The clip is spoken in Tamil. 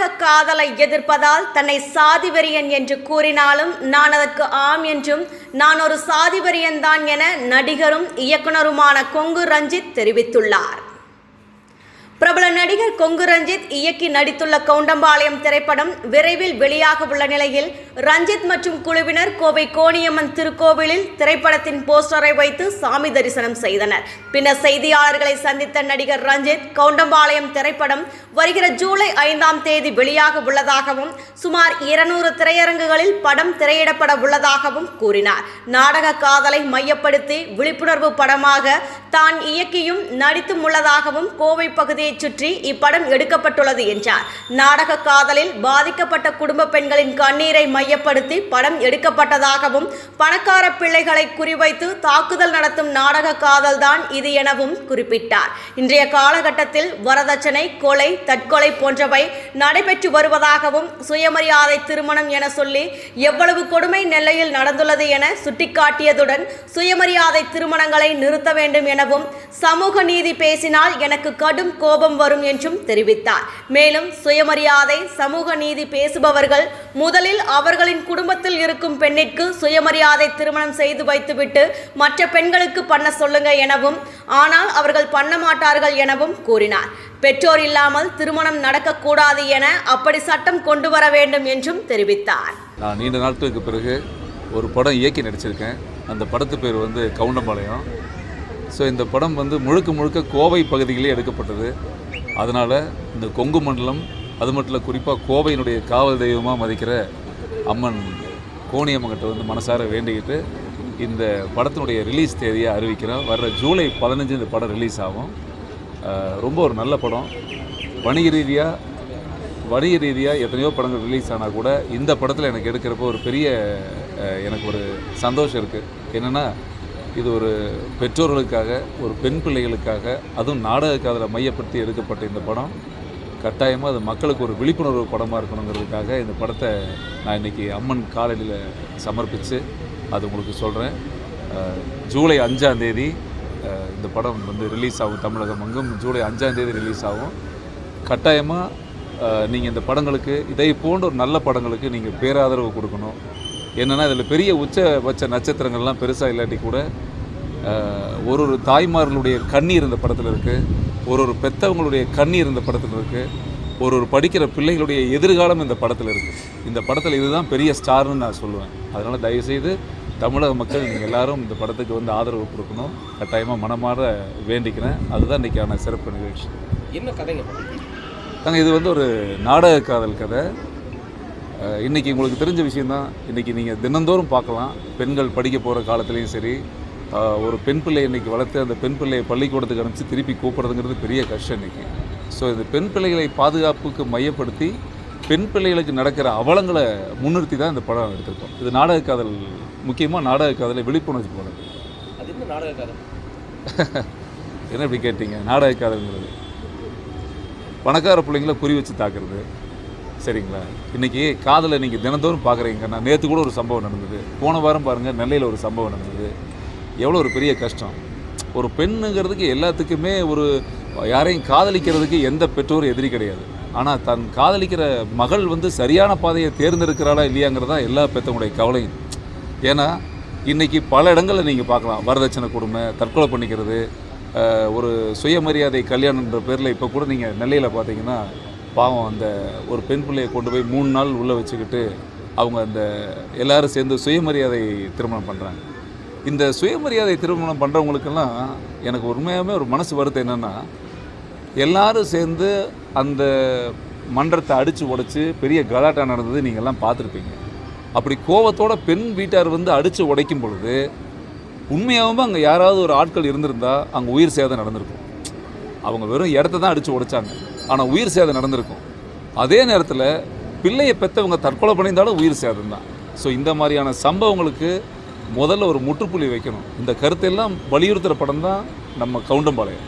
நாடக காதலை எதிர்ப்பதால் தன்னை சாதிவெறியன் என்று கூறினாலும் நான் அதற்கு ஆம் என்றும் நான் ஒரு சாதிவெறியன் தான் என நடிகரும் இயக்குனருமான கொங்கு ரஞ்சித் தெரிவித்துள்ளார். பிரபல நடிகர் கொங்கு ரஞ்சித் இயக்கி நடித்துள்ள கவுண்டம்பாளையம் திரைப்படம் விரைவில் வெளியாக உள்ள நிலையில் ரஞ்சித் மற்றும் குழுவினர் கோவை கோணியம்மன் திருக்கோவிலில் திரைப்படத்தின் போஸ்டரை வைத்து சாமி தரிசனம் செய்தனர். பின்னர் செய்தியாளர்களை சந்தித்த நடிகர் ரஞ்சித் கவுண்டம்பாளையம் திரைப்படம் வருகிற ஜூலை ஐந்தாம் தேதி வெளியாக உள்ளதாகவும் சுமார் இருநூறு திரையரங்குகளில் படம் திரையிடப்பட உள்ளதாகவும் கூறினார். நாடக காதலை மையப்படுத்தி விழிப்புணர்வு படமாக தான் இயக்கியும் நடித்தும் உள்ளதாகவும் கோவை பகுதியைச் சுற்றி இப்படம் எடுக்கப்பட்டுள்ளது என்றார். நாடக காதலில் பாதிக்கப்பட்ட குடும்ப பெண்களின் கண்ணீரை மையப்படுத்தி படம் எடுக்கப்பட்டதாகவும் பணக்கார பிள்ளைகளை குறிவைத்து தாக்குதல் நடத்தும் நாடக காதல்தான் இது எனவும் குறிப்பிட்டார். இன்றைய காலகட்டத்தில் வரதட்சணை கொலை தற்கொலை போன்றவை நடைபெற்று வருவதாகவும் சுயமரியாதை திருமணம் என சொல்லி எவ்வளவு கொடுமை நெல்லையில் நடந்துள்ளது என சுட்டிக்காட்டியதுடன் சுயமரியாதை திருமணங்களை நிறுத்த வேண்டும் எனவும் சமூக நீதி பேசினால் எனக்கு கடும் கோபம் வரும் என்றும் தெரிவித்தார். மேலும் சுயமரியாதை சமூக நீதி பேசுபவர்கள் முதலில் அவர்களின் குடும்பத்தில் இருக்கும் பெண்ணிற்கு சுயமரியாதை திருமணம் செய்து வைத்துவிட்டு மற்ற பெண்களுக்கு பண்ண சொல்லுங்க எனவும் ஆனால் அவர்கள் பண்ண மாட்டார்கள் எனவும் கூறினார். பெற்றோர் இல்லாமல் திருமணம் நடக்கக்கூடாது என அப்படி சட்டம் கொண்டு வர வேண்டும் என்றும் தெரிவித்தார். நான் நீண்ட நாட்களுக்கு பிறகு ஒரு படம் இயக்கி நடிச்சிருக்கேன். அந்த படத்து பேர் வந்து கவுண்டம்பாளையம். ஸோ இந்த படம் வந்து முழுக்க முழுக்க கோவை பகுதியிலே எடுக்கப்பட்டது. அதனால் இந்த கொங்கு மண்டலம் அது மட்டும் இல்லை குறிப்பாக கோவையினுடைய காவல் தெய்வமாக மதிக்கிற அம்மன் கோணியம்மங்கிட்ட வந்து மனசார வேண்டிக்கிட்டு இந்த படத்தினுடைய ரிலீஸ் தேதியை அறிவிக்கிறோம் வர்ற ஜூலை பதினஞ்சு இந்த படம் ரிலீஸ் ஆகும். ரொம்ப ஒரு நல்ல படம். வணிக ரீதியாக வணிக ரீதியாக எத்தனையோ படங்கள் ரிலீஸ் ஆனால் கூட இந்த படத்தில் எனக்கு எடுக்கிறப்போ ஒரு பெரிய எனக்கு ஒரு சந்தோஷம் இருக்குது என்னென்னா இது ஒரு பெற்றோர்களுக்காக ஒரு பெண் பிள்ளைகளுக்காக அதுவும் நாடக அதில் மையப்படுத்தி எடுக்கப்பட்ட இந்த படம். கட்டாயமாக அது மக்களுக்கு ஒரு விழிப்புணர்வு படமாக இருக்கணுங்கிறதுக்காக இந்த படத்தை நான் இன்றைக்கி அம்மன் காலடியில் சமர்ப்பித்து அது உங்களுக்கு சொல்கிறேன் ஜூலை அஞ்சாம் தேதி இந்த படம் வந்து ரிலீஸ் ஆகும் தமிழகம் அங்கும். ஜூலை அஞ்சாம் தேதி ரிலீஸ் ஆகும். கட்டாயமாக நீங்கள் இந்த படங்களுக்கு இதை போன்ற ஒரு நல்ல படங்களுக்கு நீங்கள் பேராதரவு கொடுக்கணும். என்னென்னா இதில் பெரிய உச்சபட்ச நட்சத்திரங்கள்லாம் பெருசாக இல்லாட்டி கூட ஒரு ஒரு தாய்மார்களுடைய கண்ணீர் இந்த படத்தில் இருக்குது ஒரு ஒரு பெத்தவங்களுடைய கண்ணீர் இந்த படத்தில் இருக்குது ஒரு ஒரு படிக்கிற பிள்ளைகளுடைய எதிர்காலம் இந்த படத்தில் இருக்குது இந்த படத்தில் இதுதான் பெரிய ஸ்டார்னு நான் சொல்லுவேன். அதனால் தயவுசெய்து தமிழக மக்கள் நீங்கள் எல்லாரும் இந்த படத்துக்கு வந்து ஆதரவு கொடுக்கணும். கட்டாயமாக மனமாற வேண்டிக்கிறேன். அதுதான் இன்றைக்கான சிறப்பு நிகழ்ச்சி. என்ன கதைங்க? தாங்க இது வந்து ஒரு நாடக காதல் கதை. அஹ், இன்னைக்கு உங்களுக்கு தெரிஞ்ச விஷயந்தான் இன்னைக்கு நீங்கள் தினந்தோறும் பார்க்கலாம். பெண்கள் படிக்க போகிற காலத்துலேயும் சரி ஒரு பெண் பிள்ளை இன்னைக்கு வளர்த்து அந்த பெண் பிள்ளையை பள்ளிக்கூடத்துக்கு அனுப்பிச்சு திருப்பி கூப்பிட்றதுங்கிறது பெரிய கஷ்டம் இன்னைக்கு. ஸோ இந்த பெண் பிள்ளைகளை பாதுகாப்புக்கு மையப்படுத்தி பெண் பிள்ளைகளுக்கு நடக்கிற அவலங்களை முன்னிறுத்தி தான் இந்த படம் எடுத்திருக்கோம். இது நாடக காதல் முக்கியமாக நாடக காதலை விழிப்புணர்ச்சி படம் அது என்ன நாடக கதை என்ன இப்படி கேட்டீங்க? நாடக காதல்ங்கிறது. பணக்கார பிள்ளைங்கள குறி வச்சு தாக்குறது. சரிங்களா? இன்றைக்கி காதலை நீங்கள் தினந்தோறும் பார்க்குறீங்க. நான் நேற்று கூட ஒரு சம்பவம் நடந்தது. போன வாரம் பாருங்கள் நெல்லையில் ஒரு சம்பவம் நடந்தது. எவ்வளோ ஒரு பெரிய கஷ்டம். ஒரு பெண்ணுங்கிறதுக்கு எல்லாத்துக்குமே ஒரு யாரையும் காதலிக்கிறதுக்கு எந்த பெற்றோரும் எதிரி கிடையாது. ஆனால் தன் காதலிக்கிற மகள் வந்து சரியான பாதையை தேர்ந்தெடுக்கிறாளா இல்லையாங்கிறது தான் எல்லா பெற்றவங்களுடைய கவலையும். ஏன்னா இன்றைக்கி பல இடங்களில் நீங்கள் பார்க்கலாம். வரதட்சணை கொடுமை தற்கொலை பண்ணிக்கிறது ஒரு சுயமரியாதை கல்யாணன்ற பேரில் இப்போ கூட நீங்கள் நெல்லையில் பார்த்தீங்கன்னா பாவம் அந்த ஒரு பெண் பிள்ளையை கொண்டு போய் மூணு நாள் உள்ளே வச்சுக்கிட்டு அவங்க அந்த எல்லாரும் சேர்ந்து சுயமரியாதை திருமணம் பண்ணுறாங்க இந்த சுயமரியாதை திருமணம் பண்ணுறவங்களுக்கெல்லாம் எனக்கு உண்மையாகவே ஒரு மனசு வருத்தம் என்னென்னா எல்லாரும் சேர்ந்து அந்த மன்றத்தை அடித்து உடைச்சி பெரிய கலாட்டா நடந்தது நீங்கள்லாம் பார்த்துருப்பீங்க. அப்படி கோவத்தோட பெண் வீட்டார் வந்து அடித்து உடைக்கும் பொழுது உண்மையாகவும் அங்கே யாராவது ஒரு ஆட்கள் இருந்திருந்தால் அங்கே உயிர் சேதம் நடந்திருக்கும். அவங்க வெறும் இடத்த தான் அடித்து உடைச்சாங்க. ஆனால் உயிர் சேதம் நடந்திருக்கும். அதே நேரத்தில் பிள்ளையை பெற்றவங்க தற்கொலை பண்ணியிருந்தாலும் உயிர் சேதம் தான். ஸோ இந்த மாதிரியான சம்பவங்களுக்கு முதல்ல ஒரு முற்றுப்புள்ளி வைக்கணும். இந்த கருத்தெல்லாம் வலியுறுத்துகிற படம் தான் நம்ம கவுண்டம்பாளையம்.